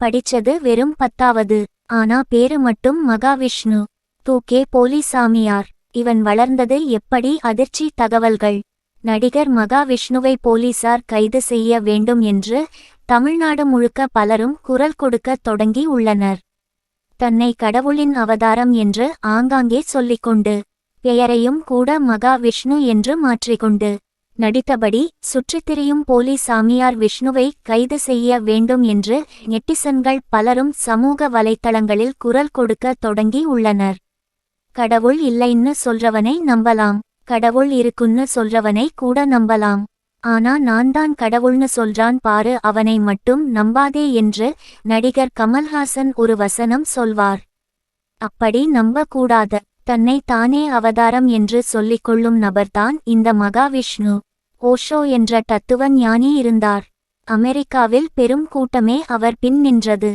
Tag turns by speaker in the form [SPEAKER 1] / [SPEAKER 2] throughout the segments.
[SPEAKER 1] படிச்சது வெறும் பத்தாவது. ஆனா பேரு மட்டும் மகாவிஷ்ணு. தூக்கே போலிசாமியார். இவன் வளர்ந்தது எப்படி அதிர்ச்சி தகவல்கள்? நடிகர் மகாவிஷ்ணுவை போலீசார் கைது செய்ய வேண்டும் என்று தமிழ்நாடு முழுக்க பலரும் குரல் கொடுக்க தொடங்கி உள்ளனர். தன்னை கடவுளின் அவதாரம் என்று ஆங்காங்கே சொல்லிக்கொண்டு பெயரையும் கூட மகாவிஷ்ணு என்று மாற்றிக்கொண்டு நடித்தபடி சுற்றித் திரியும் போலீஸ் சாமியார் விஷ்ணுவை கைது செய்ய வேண்டும் என்று நெட்டிசன்கள் பலரும் சமூக வலைத்தளங்களில் குரல் கொடுக்க தொடங்கி உள்ளனர். கடவுள் இல்லைன்னு சொல்றவனை நம்பலாம். கடவுள் இருக்குன்னு சொல்றவனை கூட நம்பலாம். ஆனா நான் தான் கடவுள்னு சொல்றான் பாரு அவனை மட்டும் நம்பாதே என்று நடிகர் கமல்ஹாசன் ஒரு வசனம் சொல்வார். அப்படி நம்பக்கூடாத. தன்னை தானே அவதாரம் என்று சொல்லிக் கொள்ளும் நபர்தான் இந்த மகாவிஷ்ணு. ஓஷோ என்ற தத்துவ ஞானி இருந்தார். அமெரிக்காவில் பெரும் கூட்டமே அவர் பின் நின்றது.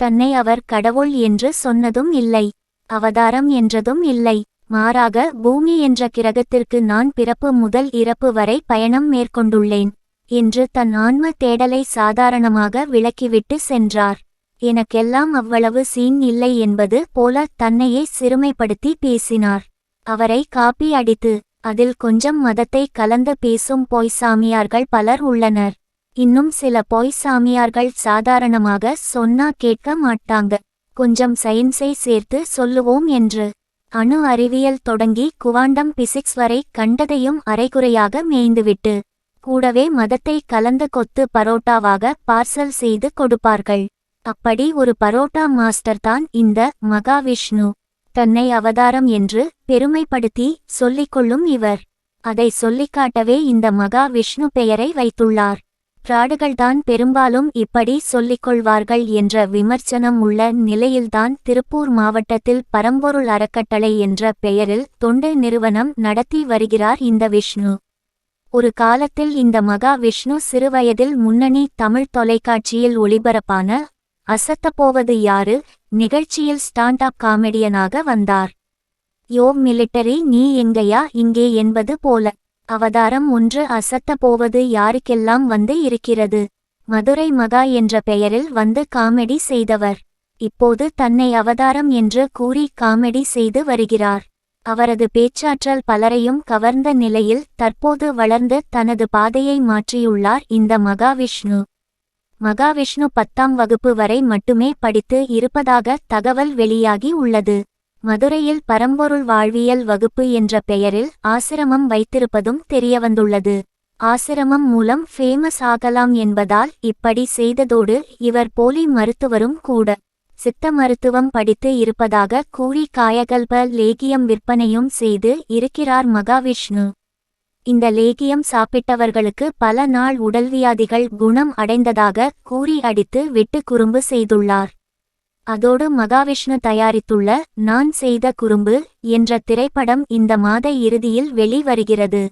[SPEAKER 1] தன்னை அவர் கடவுள் என்று சொன்னதும் இல்லை. அவதாரம் என்றதும் இல்லை. மாறாக பூமி என்ற கிரகத்திற்கு நான் பிறப்பு முதல் இறப்பு வரை பயணம் மேற்கொண்டுள்ளேன் என்று தன் ஆன்ம தேடலை சாதாரணமாக விளக்கிவிட்டு சென்றார். எனக்கெல்லாம் அவ்வளவு சீன் இல்லை என்பது போல தன்னையே சிறுமைப்படுத்தி பேசினார். அவரை காப்பி அடித்து அதில் கொஞ்சம் மதத்தை கலந்து பேசும் பொய் சாமியார்கள் பலர் உள்ளனர். இன்னும் சில பொய் சாமியார்கள் சாதாரணமாக சொன்னா கேட்க மாட்டாங்க. கொஞ்சம் சயின்ஸை சேர்த்து சொல்லுவோம் என்று. அணு அறிவியல் தொடங்கி குவாண்டம் பிசிக்ஸ் வரை கண்டதையும் அரைகுறையாக மேய்ந்துவிட்டு கூடவே மதத்தை கலந்து கொத்து பரோட்டாவாக பார்சல் செய்து கொடுப்பார்கள். அப்படி ஒரு பரோட்டா மாஸ்டர் தான் இந்த மகாவிஷ்ணு. தன்னை அவதாரம் என்று பெருமைப்படுத்தி சொல்லிக்கொள்ளும் இவர். அதை சொல்லிக்காட்டவே இந்த மகா விஷ்ணு பெயரை வைத்துள்ளார். பிராடுகள்தான் பெரும்பாலும் இப்படி சொல்லிக்கொள்வார்கள் என்ற விமர்சனம் உள்ள நிலையில்தான் திருப்பூர் மாவட்டத்தில் பரம்பொருள் அறக்கட்டளை என்ற பெயரில் தொண்டு நிறுவனம் நடத்தி வருகிறார் இந்த விஷ்ணு. ஒரு காலத்தில் இந்த மகா விஷ்ணு சிறுவயதில் முன்னணி தமிழ் தொலைக்காட்சியில் ஒளிபரப்பான அசத்தப்போவது யாரு? நிகழ்ச்சியில் ஸ்டாண்ட் அப் காமெடியனாக வந்தார். யோ மிலிட்டரி நீ எங்கயா? இங்கே என்பது போல. அவதாரம் ஒன்று அசத்த போவது யாருக்கெல்லாம் வந்து இருக்கிறது? மதுரை மகா என்ற பெயரில் வந்து காமெடி செய்தவர். இப்போது தன்னை அவதாரம் என்று கூறி காமெடி செய்து வருகிறார். அவரது பேச்சாற்றல் பலரையும் கவர்ந்த நிலையில் தற்போது வளர்ந்து தனது பாதையை மாற்றியுள்ளார் இந்த மகாவிஷ்ணு மகாவிஷ்ணு பத்தாம் வகுப்பு வரை மட்டுமே படித்து இருப்பதாக தகவல் வெளியாகி உள்ளது. மதுரையில் பரம்பொருள் வாழ்வியல் வகுப்பு என்ற பெயரில் ஆசிரமம் வைத்திருப்பதும் தெரியவந்துள்ளது. ஆசிரமம் மூலம் ஃபேமஸ் ஆகலாம் என்பதால் இப்படி செய்ததோடு இவர் போலி மருத்துவரும் கூட. சித்த மருத்துவம் படித்து இருப்பதாக கூறி காயகல்ப லேகியம் விற்பனையும் செய்து இருக்கிறார் மகாவிஷ்ணு. இந்த லேகியம் சாப்பிட்டவர்களுக்கு பல நாள் உடல்வியாதிகள் குணம் அடைந்ததாக கூறி அடித்து விட்டு குறும்பு செய்துள்ளார். அதோடு மகாவிஷ்ணு தயாரித்துள்ள நான் செய்த குறும்பு என்ற திரைப்படம் இந்த மாத இறுதியில் வெளிவருகிறது.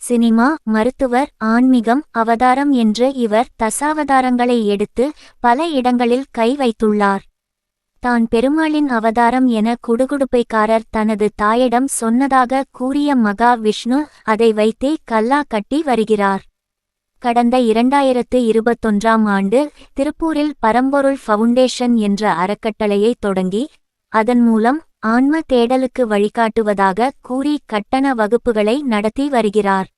[SPEAKER 1] சினிமா மருத்துவர் ஆன்மீகம் அவதாரம் என்று இவர் தசாவதாரங்களை எடுத்து பல இடங்களில் கை வைத்துள்ளார். தான் பெருமாளின் அவதாரம் என குடுகுடுப்பைக்காரர் தனது தாயிடம் சொன்னதாக கூறிய மகா விஷ்ணு அதை வைத்தே கல்லா கட்டி வருகிறார். கடந்த இரண்டாயிரத்து இருபத்தொன்றாம் ஆண்டு திருப்பூரில் பரம்பொருள் ஃபவுண்டேஷன் என்ற அறக்கட்டளையை தொடங்கி அதன் மூலம் ஆன்ம தேடலுக்கு வழிகாட்டுவதாக கூறி கட்டண வகுப்புகளை நடத்தி வருகிறார்.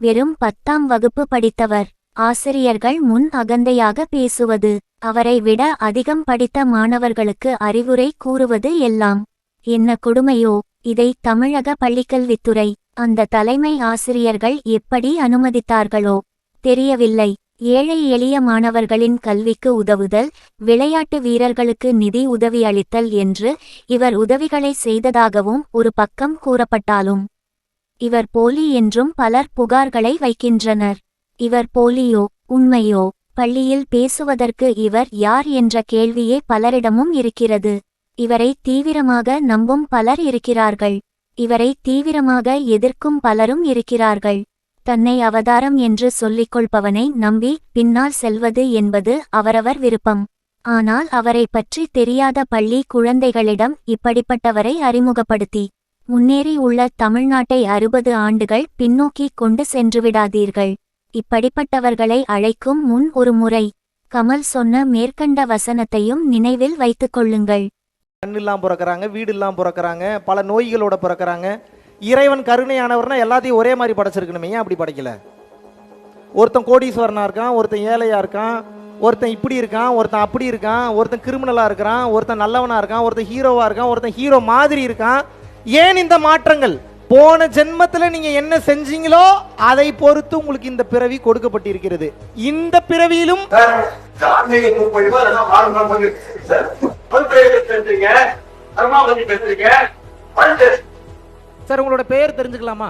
[SPEAKER 1] வெறும் பத்தாம் வகுப்பு படித்தவர். ஆசிரியர்கள் முன் அகந்தையாக பேசுவது. அவரை விட அதிகம் படித்த மாணவர்களுக்கு அறிவுரை கூறுவது எல்லாம். என்ன கொடுமையோ இதை தமிழக பள்ளிக்கல்வித்துறை அந்த தலைமை ஆசிரியர்கள் எப்படி அனுமதித்தார்களோ தெரியவில்லை. ஏழை எளிய மாணவர்களின் கல்விக்கு உதவுதல் விளையாட்டு வீரர்களுக்கு நிதி உதவி அளித்தல் என்று இவர் உதவிகளை செய்ததாகவும் ஒரு பக்கம் கூறப்பட்டாலும். இவர் போலி என்றும் பலர் புகார்களை வைக்கின்றனர். இவர் போலியோ உண்மையோ பள்ளியில் பேசுவதற்கு இவர் யார் என்ற கேள்வியே பலரிடமும் இருக்கிறது. இவரை தீவிரமாக நம்பும் பலர் இருக்கிறார்கள். இவரை தீவிரமாக எதிர்க்கும் பலரும் இருக்கிறார்கள். தன்னை அவதாரம் என்று சொல்லிக் கொள்பவனை நம்பி பின்னால் செல்வது என்பது அவரவர் விருப்பம். ஆனால் அவரை பற்றி தெரியாத பள்ளி குழந்தைகளிடம் இப்படிப்பட்டவரை அறிமுகப்படுத்தி முன்னேறி உள்ள தமிழ்நாட்டை அறுபது ஆண்டுகள் பின்னோக்கி கொண்டு சென்றுவிடாதீர்கள் இப்படிப்பட்டவர்களை அழைக்கும் முன் ஒரு முறை. கமல் சொன்ன மேற்கண்ட வசனத்தையும் நினைவில் வைத்துக் கொள்ளுங்கள்.
[SPEAKER 2] கண் இல்லாம பிறக்கிறாங்க வீடு இல்லாம பிறக்கிறாங்க பல நோய்களோட பிறக்கறாங்க. இறைவன் கருணையானவர்னா எல்லாத்தையும் ஒரே மாதிரி படைச்சிருக்கணுமே ஏன் அப்படி படைக்கல? ஒருத்தன் கோடீஸ்வரனா இருக்கான் ஒருத்தன் ஏழையா இருக்கான் ஒருத்தன் இப்படி இருக்கான் ஒருத்தன் அப்படி இருக்கான் ஒருத்தன் கிரிமினலா இருக்கிறான் ஒருத்தன் நல்லவனா இருக்கான் ஒருத்தன் ஹீரோவா இருக்கான் ஒருத்தன் ஹீரோ மாதிரி இருக்கான். ஏன் இந்த மாற்றங்கள்? போன ஜென்மத்துல நீங்க என்ன செஞ்சீங்களோ அதை பொறுத்து உங்களுக்கு இந்த பிறவி கொடுக்கப்பட்டிருக்கிறது. இந்த பிறவியிலும்
[SPEAKER 3] சார்
[SPEAKER 2] உங்களோட பெயர் தெரிஞ்சுக்கலாமா?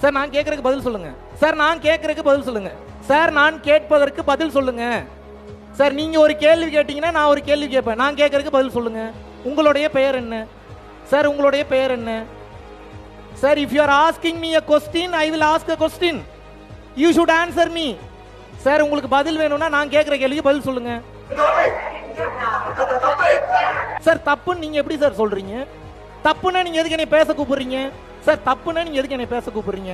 [SPEAKER 2] சார் நான் கேட்கறதுக்கு பதில் சொல்லுங்க. சார் நான் கேட்கறதுக்கு பதில் சொல்லுங்க. சார் நான் கேட்பதற்கு பதில் சொல்லுங்க. சார் நீங்க ஒரு கேள்வி கேட்டீங்கன்னா நான் ஒரு கேள்வி கேட்பேன். நான் கேட்கறதுக்கு பதில் சொல்லுங்க. உங்களுடைய பெயர் என்ன? சார் உங்களுடைய பெயர் என்ன? Sir if you are asking me a question I will ask a question you should answer me sir உங்களுக்கு பதில் வேணும்னா நான் கேட்குற கேள்விக்கு பதில் சொல்லுங்க. சார் தப்புன்னு நீங்க எப்படி சார் சொல்றீங்க? தப்புன்னா நீங்க எதுக்கு என்னை பேச கூப்பிடுறீங்க? சார் தப்புன்னா நீங்க எதுக்கு என்னை பேச கூப்பிடுறீங்க?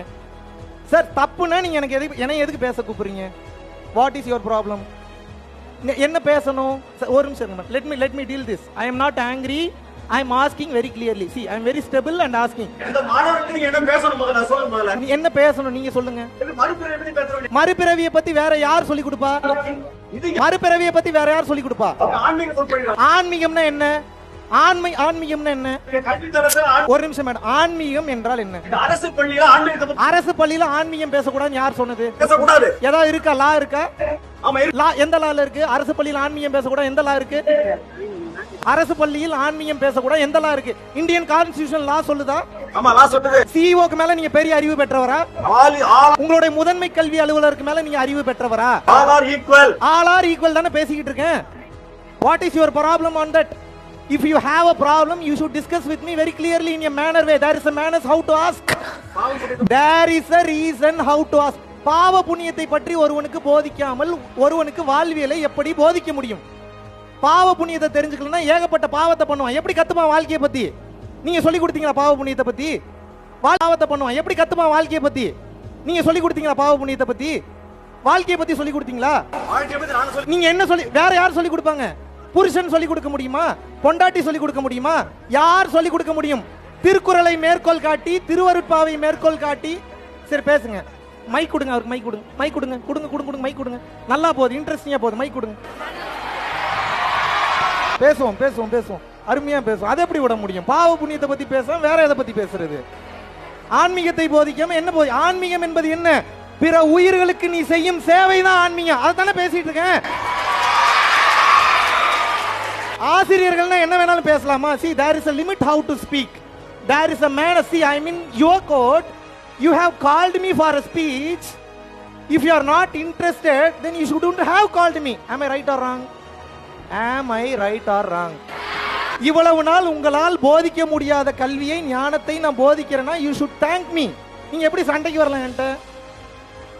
[SPEAKER 2] சார் தப்புன்னா நீங்க எனக்கு எதுக்கு என்னை எதுக்கு பேச கூப்பிடுறீங்க? வாட் இஸ் யுவர் ப்ராப்ளம் என்ன பேசணும்? ஒரு நிமிஷம் let me let me deal this I am not angry I am asking very clearly see I am very stable and asking
[SPEAKER 3] இந்த மாணவர்களுக்கு நீங்க என்ன பேசணும் முதல்ல? சொல்லுங்க முதல்ல.
[SPEAKER 2] நீ என்ன பேசணும்? நீங்க சொல்லுங்க. மறுபிறவியை பத்தி வேற யார் சொல்லி கொடுப்பா?
[SPEAKER 3] இது
[SPEAKER 2] மறுபிறவியை பத்தி வேற யார் சொல்லி கொடுப்பா? ஆன்மீகம்னா என்ன? ஆன்மை ஆன்மீகம்னா என்ன? ஒரு நிமிஷம் மேடம். ஆன்மீகம் என்றால் என்ன?
[SPEAKER 3] அரசு பள்ளியில பத்தி
[SPEAKER 2] அரசு பள்ளியில ஆன்மீகம் பேசக்கூடாதுன்னு யார் சொன்னது?
[SPEAKER 3] பேசக்கூடாது.
[SPEAKER 2] ஏதாவது இருக்கா? லா இருக்கா?
[SPEAKER 3] ஆமா இருக்கு.
[SPEAKER 2] லா எந்த லால இருக்கு? அரசு பள்ளியில் ஆன்மீகம் பேசக்கூடாது. எந்த லா இருக்கு? அரசு பள்ளியில் ஆன்மீகம் பேசக்கூடாது. எந்த லா இருக்கு? இந்தியன் கான்ஸ்டிடியூஷன் லா சொல்லுதா?
[SPEAKER 3] ஆமா நான் சொன்னது
[SPEAKER 2] சிஇஓக்கு மேல நீங்க பெரிய அறிவு பெற்றவரா? உங்களுடைய முதன்மை கல்வி அலுவலருக்கு மேல நீங்க அறிவு பெற்றவரா?
[SPEAKER 3] All are equal
[SPEAKER 2] all are equal தானே பேசிக்கிட்டு இருக்கேன். What is your problem on that if you have a problem you should discuss with me very clearly in a manner way there is a manners how to ask there is a reason how to ask பாவ புண்ணியத்தை பற்றி ஒருவனுக்கு போதிக்காமல் ஒருவனுக்கு வாழ்வியலை எப்படி போதிக்க முடியும்? பாவ புண்ணியத்தை தெரிஞ்சுக்கலன்னா ஏகப்பட்ட பாவத்தை பண்ணுவான். எப்படி கத்துப்பான் வாழ்க்கையை பத்தி? நீங்க சொல்லி கொடுத்தீங்களா பாவ புண்ணியத்தை பத்தி? பாவத்தை பண்ணுவான். எப்படி கத்துப்பான் வாழ்க்கையை பத்தி? நீங்க சொல்லி கொடுத்தீங்களா பாவ புண்ணியத்தை பத்தி? வாழ்க்கையை பத்தி சொல்லி கொடுத்தீங்களா? நீங்க என்ன சொல்லி வேற யார் சொல்லி கொடுப்பாங்க? புருஷன் சொல்லி கொடுக்க முடியுமா? பொண்டாட்டி சொல்லி கொடுக்க முடியுமா? யார் சொல்லி கொடுக்க முடியும்? திருக்குறளை மேற்கோள் காட்டி திருவருட்பாவை மேற்கோள் காட்டி. சரி பேசுங்க. மைக் கொடுங்க அவருக்கு மைக் கொடுங்க. மைக் கொடுங்க. கொடுங்க கொடுங்க கொடுங்க மைக் கொடுங்க. நல்லா போகுது. இன்ட்ரெஸ்டிங்கா போகுது. மைக் கொடுங்க. பேசுவோம் பேசுவோம் பேசுவோம். அருமையா பேசுவோம். அதை எப்படி விட முடியும்? பாவ புண்ணியத்தை பத்தி பேசுவோம் வேற எதை பத்தி பேசுறது? ஆன்மீகத்தை போதிக்காம என்ன போதி ஆன்மீகம் என்பது என்ன? பிற உயிர்களுக்கு நீ செய்யும் சேவை தான் ஆன்மீகம். அதை தானே பேசிட்டு இருக்கேன். ஆசிரியர்கள்னா என்ன வேணாலும் பேசலாமா? See there is a limit how to speak there is a man see I mean your code you have called me for a speech if you are not interested then you should have called me am i right or wrong? ஆம் I right or wrong இவ்வளவு நாள் உங்களால் போதிக்க முடியாத கல்வியை ஞானத்தை நான் போதிக்கிறேன்னா யூ ஷுட் தேங்க் மீ நீங்க எப்படி சண்டைக்கு வரலாம் என்கிட்ட?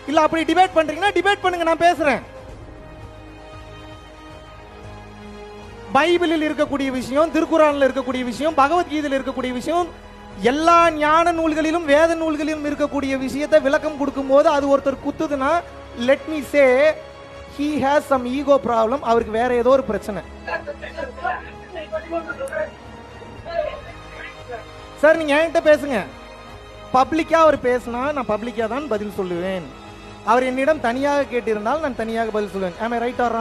[SPEAKER 2] இல்ல அப்படி டிபேட் பண்றீங்கன்னா டிபேட் பண்ணுங்க நான் பேசுறேன். பைபிளில் இருக்கக்கூடிய விஷயம் திருக்குறானில் இருக்கக்கூடிய விஷயம் பகவத்கீதையில் இருக்கக்கூடிய விஷயம் எல்லா ஞான நூல்களிலும் வேத நூல்களிலும் இருக்கக்கூடிய விஷயத்தை விளக்கம் கொடுக்கும்போது அது ஒருத்தர் குத்துதுன்னா let me say he has some ego problem அவருக்கு வேற ஏதோ ஒரு பிரச்சனை. சார் நீங்க என்கிட்ட பேசுங்க. பப்ளிக்கா அவர் பேசினா நான் பப்ளிக்கா தான் பதில் சொல்லுவேன். அவர் என்னிடம் தனியாக கேட்டிருந்தால் நான் தனியாக பதில் சொல்லுவேன். ஆமே ரைட் ஆர்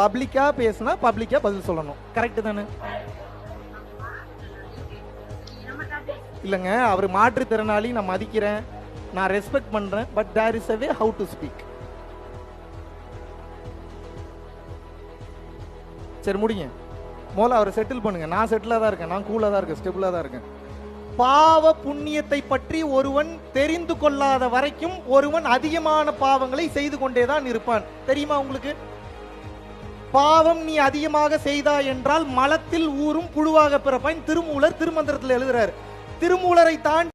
[SPEAKER 2] பப்ளிக்கா பேசினா பப்ளிக்கா பதில் சொல்லணும். கரெக்ட் தானே? இல்லைங்க அவர் மாற்றுத்திறனாளி நான் மதிக்கிறேன். நான் ரெஸ்பெக்ட் பண்றேன் but there is a way how to speak சரி முடிங்க. முதல்ல அவரை செட்டில் பண்ணுங்க. நான் செட்டிலாக தான் இருக்கேன். நான் கூலாக தான் இருக்கேன் ஸ்டெபிளாக தான் இருக்கேன். பாவ புண்ணியத்தை பற்றி ஒருவன் தெரிந்து கொள்ளாத வரைக்கும் ஒருவன் அதிகமான பாவங்களை செய்து கொண்டே தான் இருப்பான். தெரியுமா உங்களுக்கு? பாவம் நீ அதிகமாக செய்தா என்றால் மலத்தில் ஊறும் புழுவாக பிறப்பான் திருமூலர் திருமந்திரத்தில் எழுதுறாரு. திருமூலரை தாண்டி